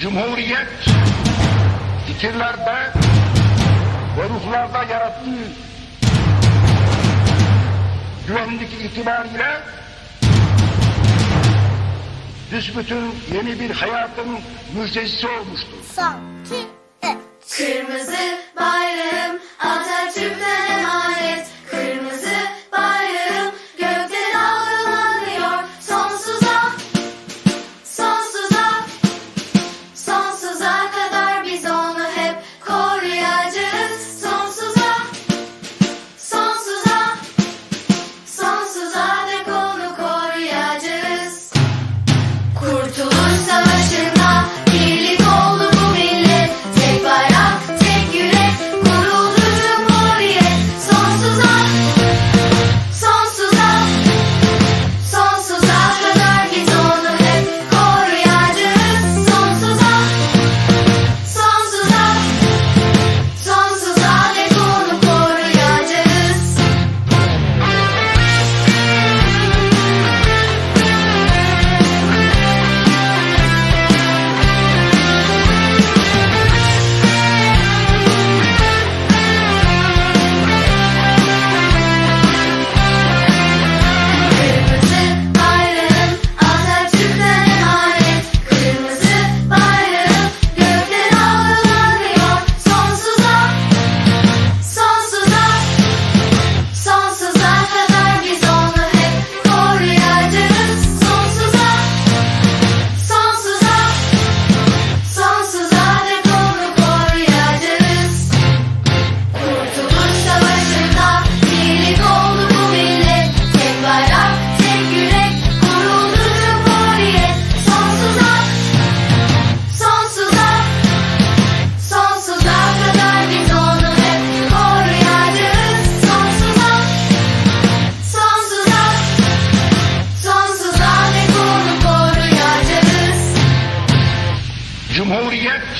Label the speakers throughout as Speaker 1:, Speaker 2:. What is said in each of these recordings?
Speaker 1: Cumhuriyet fikirlerde ve ruhlarda yarattığı güvenlik itibariyle büsbütün yeni bir hayatın müjdecisi olmuştur.
Speaker 2: Son, iki, üç.
Speaker 3: Kırmızı bayrağım Atatürk'ten Kurtuluş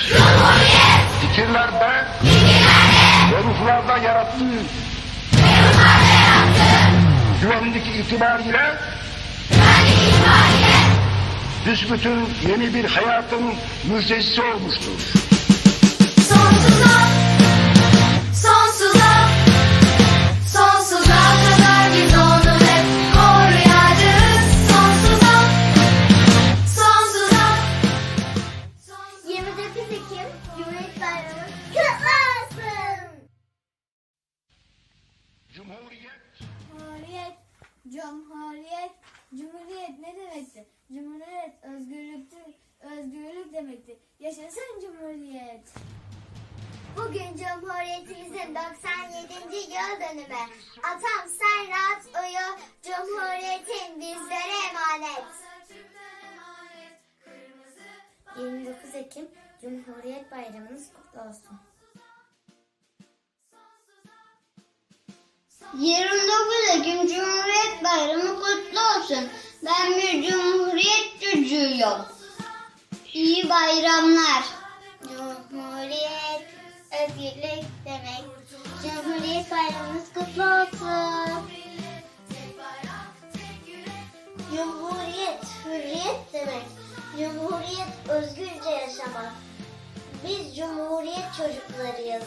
Speaker 3: Cumhuriyet,
Speaker 1: fikirlerde, ve ruhlarda yarattığı güvenlik itibariyle büsbütün yeni bir hayatın müjdecisi olmuştur.
Speaker 2: Cumhuriyet,
Speaker 1: Cumhuriyet
Speaker 4: ne demektir? Cumhuriyet özgürlüktür, özgürlük demektir. Yaşasın Cumhuriyet.
Speaker 2: Bugün Cumhuriyetimizin 97. yıl dönümü. Atam sen rahat uyu, Cumhuriyetin bizlere emanet.
Speaker 4: 29 Ekim Cumhuriyet Bayramınız kutlu olsun.
Speaker 5: 29 Ekim Cumhuriyet Bayramı kutlu olsun. Ben bir Cumhuriyet çocuğuyum. İyi bayramlar.
Speaker 2: Cumhuriyet, özgürlük demek. Cumhuriyet bayramınız kutlu olsun. Cumhuriyet, hürriyet demek. Cumhuriyet, özgürce yaşamak. Biz Cumhuriyet çocuklarıyız.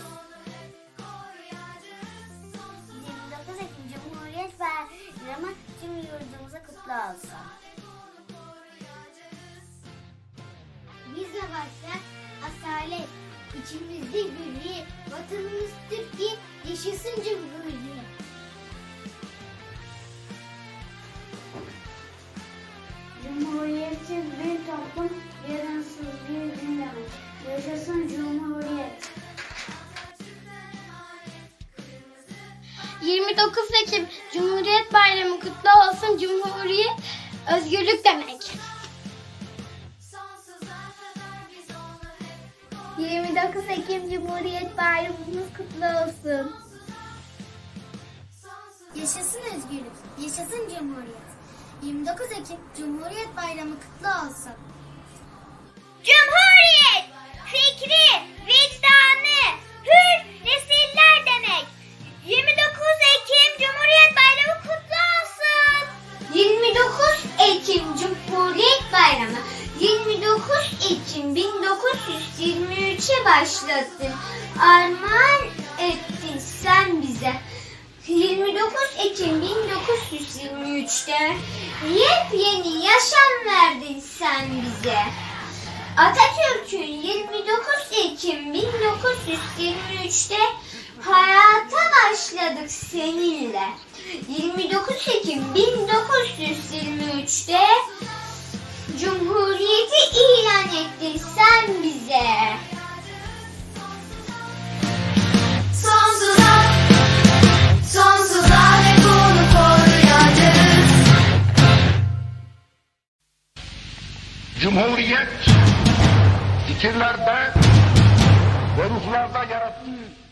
Speaker 2: Yurdumuza kutlu olsun. Biz savaşlar asalet, içimizde hürriyet, vatanımız Türkiye, yaşasın Cumhuriyet.
Speaker 4: Cumhuriyetsiz bir toplum, yarınsız bir demek. Yaşasın Cumhuriyet.
Speaker 5: 29 Ekim Cumhuriyet Cumhuriyet özgürlük demek.
Speaker 4: 29 Ekim Cumhuriyet Bayramınız kutlu olsun.
Speaker 2: Yaşasın özgürlük, yaşasın Cumhuriyet. 29 Ekim Cumhuriyet Bayramı kutlu olsun.
Speaker 6: 1923'e başlattın. Armağan ettin sen bize. 29 Ekim 1923'te yepyeni yaşam verdin sen bize. Atatürk'ün 29 Ekim 1923'te hayata başladık seninle. 29 Ekim 1923'te Cumhuriyeti ilan
Speaker 1: Cumhuriyet fikirlerde ve ruhlarda yarattığı